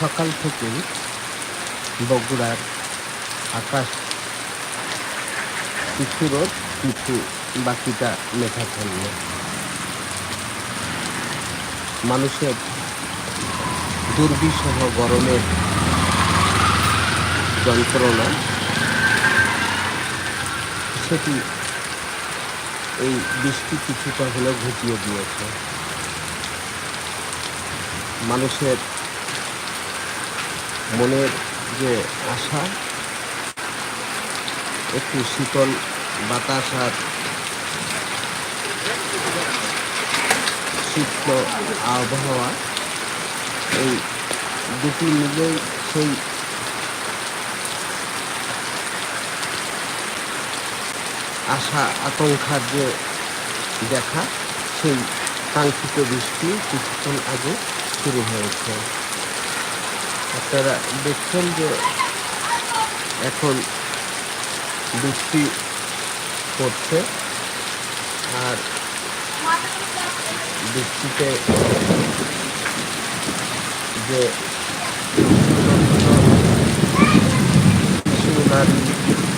সকাল থেকেই বগুড়ার আকাশ কিছু রোদ, কিছু বাকিটা মেঘাচ্ছন্ন মানুষের দুর্বিষহ গরমের যন্ত্রণা, সেটি এই বৃষ্টি কিছুটা হলেও ঘুটিয়ে দিয়েছে। মানুষের মনের যে আশা, একটু শীতল বাতাস আর শীত আবহাওয়া, এই দুটি মিলেই সেই আশা, আকাঙ্ক্ষার যে দেখা, সেই কাঙ্ক্ষিত বৃষ্টি কিছুক্ষণ আগে শুরু হয়েছে। আপনারা দেখছেন যে এখন বৃষ্টি পড়ছে আর বৃষ্টিতে যে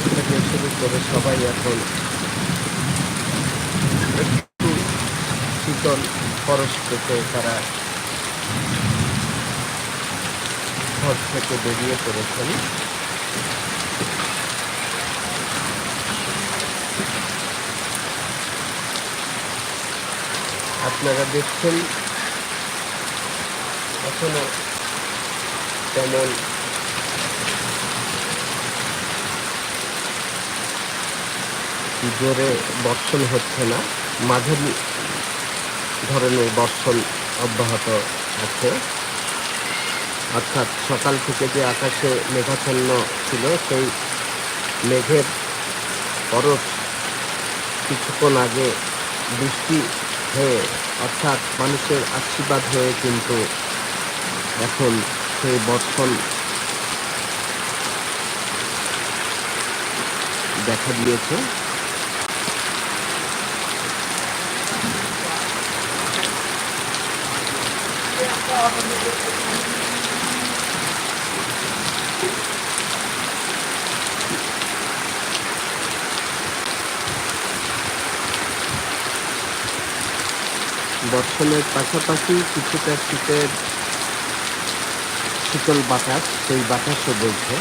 থেকে শুরু করে সবাই এখন একটু শীতল খরচ পেতে তারা ঘর থেকে বেরিয়ে পড়েছেন। আপনারা দেখছেন, এখনও তেমন জোরে বর্ষণ হচ্ছে না। মাঝারি ধরনের বর্ষণ অব্যাহত আছে। অর্থাৎ সকাল থেকে যে আকাশে মেঘাচ্ছন্ন ছিল, সেই মেঘের পরশ কিছুক্ষণ আগে বৃষ্টি হয়ে, অর্থাৎ মানুষের আশীর্বাদ হয়ে কিন্তু এখন সেই বর্ষণ দেখা দিয়েছে। বর্ষণের পাশাপাশি কিছুটা শীতের শীতল বাতাস সেই বাতাসও বইছে।